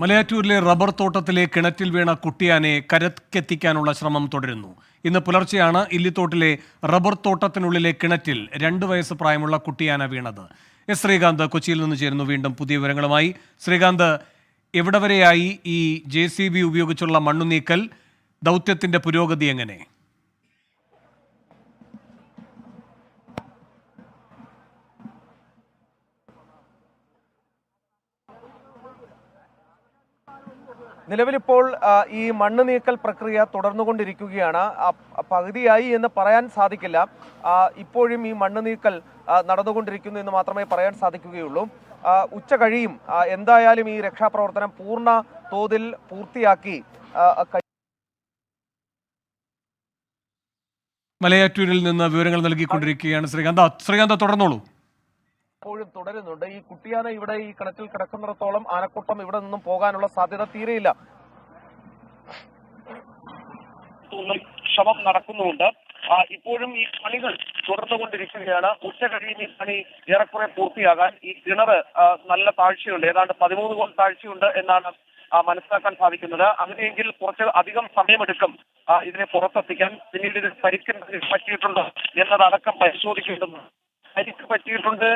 മലയാറ്റൂരിലെ rubber തോട്ടത്തിലെ കിണറ്റിൽ വീണ കുട്ടിയാനെ കരക്കെത്തിക്കാനുള്ള ശ്രമം തുടരുന്നു. ഇന്ന് പുലർച്ചെയാണ് ഇല്ലിത്തോട്ടിലെ റബ്ബർ തോട്ടത്തിനുള്ളിലെ കിണറ്റിൽ രണ്ട് വയസ്സ് പ്രായമുള്ള കുട്ടിയാന വീണത്. എസ് ശ്രീകാന്ത് കൊച്ചിയിൽ നിന്ന് ചേരുന്നു വീണ്ടും പുതിയ വിവരങ്ങളുമായി. ശ്രീകാന്ത് എവിടെ വരെയായി ഈ ജെ ഉപയോഗിച്ചുള്ള മണ്ണുനീക്കൽ? ദൗത്യത്തിന്റെ പുരോഗതി എങ്ങനെ? നിലവിലിപ്പോൾ ഈ മണ്ണ് നീക്കൽ പ്രക്രിയ തുടർന്നുകൊണ്ടിരിക്കുകയാണ്. പകുതിയായി എന്ന് പറയാൻ സാധിക്കില്ല. ഇപ്പോഴും ഈ മണ്ണ് നീക്കൽ നടന്നുകൊണ്ടിരിക്കുന്നു എന്ന് മാത്രമേ പറയാൻ സാധിക്കുകയുള്ളൂ. ഉച്ച കഴിയും. എന്തായാലും ഈ രക്ഷാപ്രവർത്തനം പൂർണ തോതിൽ പൂർത്തിയാക്കി മലയാറ്റൂരിൽ നിന്ന് വിവരങ്ങൾ നൽകിക്കൊണ്ടിരിക്കുകയാണ് ശ്രീകാന്ത. ശ്രീകാന്ത് തുടർന്നോളൂ. ഇപ്പോഴും തുടരുന്നുണ്ട്. ഈ കുട്ടിയാന ഇവിടെ ഈ കിണറ്റിൽ കിടക്കുന്നിടത്തോളം ആനക്കൂട്ടം ഇവിടെ നിന്നും പോകാനുള്ള സാധ്യത തീരെയില്ല. ശ്രമം നടക്കുന്നുണ്ട് ഇപ്പോഴും ഈ പണികൾ തുടർന്നുകൊണ്ടിരിക്കുകയാണ്. ഉച്ച കഴിയുന്ന ഈ പണി ഏറെക്കുറെ പൂർത്തിയാകാൻ ഈ കിണർ നല്ല താഴ്ചയുണ്ട്. ഏതാണ്ട് പതിമൂന്ന് കോൺ താഴ്ചയുണ്ട് എന്നാണ് മനസ്സിലാക്കാൻ സാധിക്കുന്നത്. അങ്ങനെയെങ്കിൽ കുറച്ച് അധികം സമയമെടുക്കും ഇതിനെ പുറത്തെത്തിക്കാൻ. പിന്നീട് ഇത് പരിക്ക് എന്തെങ്കിലും പറ്റിയിട്ടുണ്ടോ എന്നതടക്കം പരിശോധിക്കേണ്ടതുണ്ട്. പരിക്ക് പറ്റിയിട്ടുണ്ട്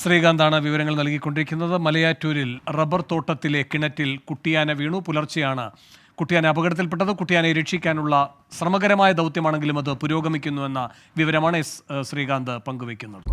ശ്രീകാന്താണ് വിവരങ്ങൾ നൽകിക്കൊണ്ടിരിക്കുന്നത്. മലയാറ്റൂരിൽ റബ്ബർ തോട്ടത്തിലെ കിണറ്റിൽ കുട്ടിയാന വീണു പുലർച്ചെയാണ്. കുട്ടിയാന അപകടത്തിൽപ്പെട്ടത്. കുട്ടിയാനെ രക്ഷിക്കാനുള്ള ശ്രമകരമായ ദൗത്യമാണെങ്കിലും അത് പുരോഗമിക്കുന്നുവെന്ന വിവരമാണ് ശ്രീകാന്ത് പങ്കുവയ്ക്കുന്നത്.